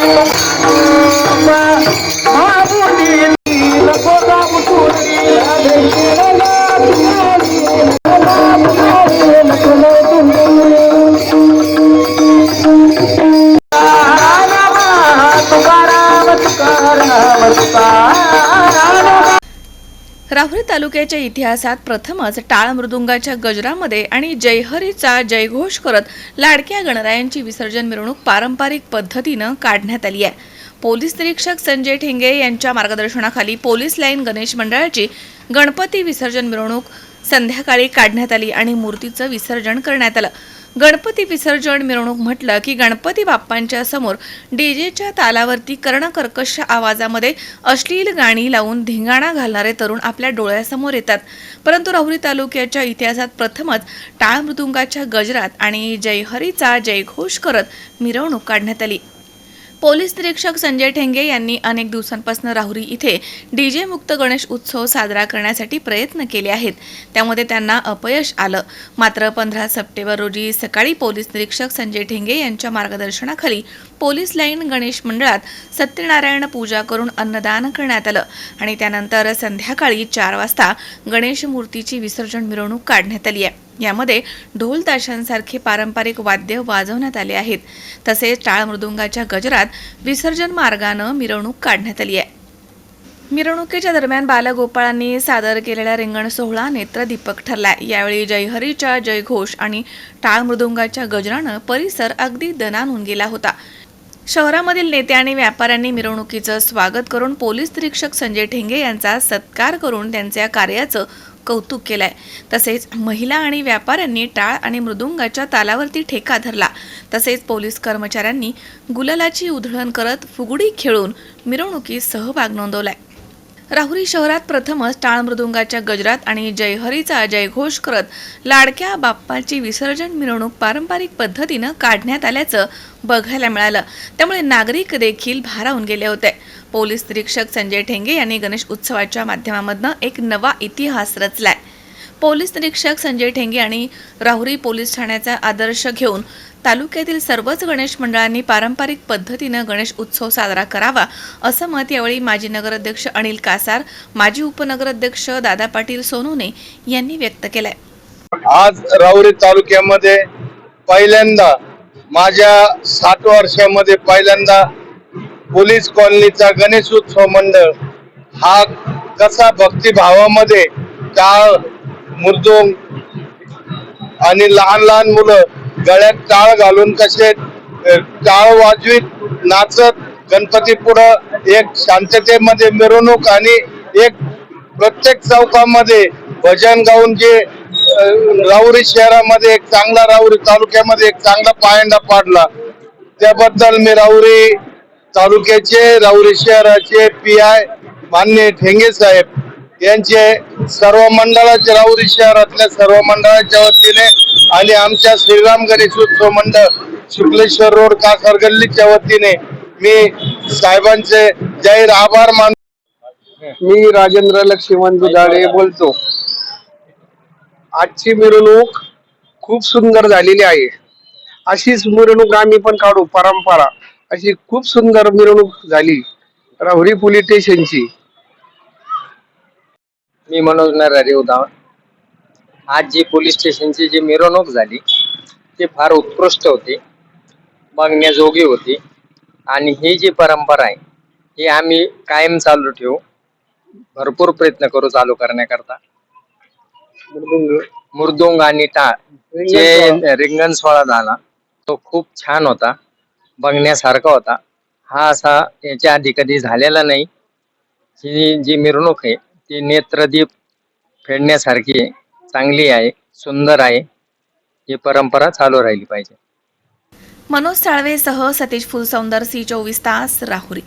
Bye. Rahuri तालुक्याच्या इतिहासात प्रथमच टाळ मृदुंगाच्या गजरामध्ये आणि जयहरीचा जयघोष करत लाडक्या गणरायांची विसर्जन मिरवणूक पारंपरिक पद्धतीनं काढण्यात आली आहे. पोलीस निरीक्षक संजय ठेंगे यांच्या मार्गदर्शनाखाली पोलीस लाईन गणेश मंडळाची गणपती विसर्जन मिरवणूक संध्याकाळी काढण्यात आली आणि मूर्तीचं विसर्जन करण्यात आलं. गणपती विसर्जन मिरवणूक म्हटलं की गणपती बाप्पांच्या समोर डीजेच्या तालावरती कर्णकर्कश आवाजामध्ये अश्लील गाणी लावून धिंगाणा घालणारे तरुण आपल्या डोळ्यासमोर येतात. परंतु राहुरी तालुक्याच्या इतिहासात प्रथमच टाळ मृदुंगाच्या गजरात आणि जयहरीचा जयघोष करत मिरवणूक काढण्यात आली. पोलीस निरीक्षक संजय ठेंगे यांनी अनेक दिवसांपासून राहुरी इथे डीजे मुक्त गणेश उत्सव साजरा करण्यासाठी प्रयत्न केले आहेत. त्यामध्ये त्यांना अपयश आलं. मात्र पंधरा सप्टेंबर रोजी सकाळी पोलीस निरीक्षक संजय ठेंगे यांच्या मार्गदर्शनाखाली पोलीस लाईन गणेश मंडळात सत्यनारायण पूजा करून अन्नदान करण्यात आलं आणि त्यानंतर संध्याकाळी चार वाजता गणेश मूर्तीची विसर्जन मिरवणूक काढण्यात आली आहे. यामध्ये ढोल ताशांसारखे पारंपरिक वाद्य वाजवण्यात आले आहेत. तसेच टाळ मृदुंगाच्या गजरात विसर्जन मार्गानं मिरवणूक काढण्यात आली आहे. मिरवणुकीच्या दरम्यान बालगोपाळांनी सादर केलेला रिंगण सोहळा नेत्रदीपक ठरला यावेळी जयहरीच्या जयघोष आणि टाळ मृदुंगाच्या गजरानं परिसर अगदी दणानून गेला होता. शहरामधील नेते आणि व्यापाऱ्यांनी मिरवणुकीचं स्वागत करून पोलीस निरीक्षक संजय ठेंगे यांचा सत्कार करून त्यांच्या कार्याचं कौतुक केलं आहे तसेच महिला आणि व्यापाऱ्यांनी टाळ आणि मृदुंगाच्या तालावरती ठेका धरला. तसेच पोलीस कर्मचाऱ्यांनी गुलालाची उधळण करत फुगडी खेळून मिरवणुकीत सहभाग नोंदवलाय. राहुरी शहरात प्रथमच टाळमृदुंगाच्या गजरात आणि जयहरीचा जयघोष करत लाडक्या बाप्पाची विसर्जन मिरवणूक पारंपरिक पद्धतीनं काढण्यात आल्याचं बघायला मिळालं. त्यामुळे नागरिक देखील भारावून गेले होते. पोलीस निरीक्षक संजय ठेंगे यांनी गणेश उत्सवाच्या माध्यमामधनं एक नवा इतिहास रचलाय. पोलीस निरीक्षक संजय ठेंगे आणि राहुरी पोलीस ठाण्याचा आदर्श घेऊन तालुक्यातील सर्वच गणेश मंडळांनी पारंपरिक पद्धतीनं गणेश उत्सव साजरा करावा असं मत यावेळी माजी नगराध्यक्ष अनिल कासार माजी उपनगराध्यक्ष दादा पाटील सोनूने यांनी व्यक्त केलंय. आज राहुरी तालुक्यामध्ये पहिल्यांदा माझ्या सात वर्षामध्ये पहिल्यांदा पोलीस कॉलनीचा गणेश उत्सव मंडळ हा कसा भक्तिभावामध्ये टाळ मृदुंग आणि लहान लहान मुलं गळ्यात टाळ घालून कसे टाळ वाजवीत नाचत गणपती पुढं एक शांततेमध्ये मिरवणूक आणि एक प्रत्येक चौकामध्ये भजन गाऊन जे राऊरी राहुरी शहरामध्ये एक चांगला राहुरी तालुक्यामध्ये एक चांगला पायंडा पाडला. त्याबद्दल मी राहुरी तालुक्याचे राहुरी शहराचे पी आय मान्य ठेंगे साहेब यांचे सर्व मंडळाच्या राहुरी शहरातल्या सर्व मंडळाच्या वतीने आणि आमच्या श्रीराम गणेश उत्सव मंडळ शुक्लेश्वर रोड कासार गल्लीच्या वतीने मी साहेबांचे जाहीर आभार मान मी राजेंद्र लक्ष्मण दुधाडे बोलतो. आजची मिरवणूक खूप सुंदर झालेली आहे. अशीच मिरवणूक आम्ही पण काढू परंपरा. अशी खूप सुंदर मिरवणूक झाली. राहुरी पोलीस स्टेशनची. मी मनोज नरहरी उदाव आज जी पोलीस स्टेशनची जी मिरवणूक झाली ती फार उत्कृष्ट होती बघण्याजोगी होती. आणि ही जी परंपरा आहे ही आम्ही कायम चालू ठेवू. भरपूर प्रयत्न करू चालू करण्याकरता. मृदुंग आणि टाळ जे रिंगण सोहळा झाला तो खूप छान होता बघण्यासारखा होता. हा असा याच्या आधी कधी झालेला नाही. ही जी मिरवणूक आहे ती नेत्रदीप फेडण्यासारखी आहे चांगली आहे सुंदर आहे ही परंपरा चालू राहिली पाहिजे. मनोज साळवेसह सतीश फुलसौंदर सी चोवीस तास राहुरी.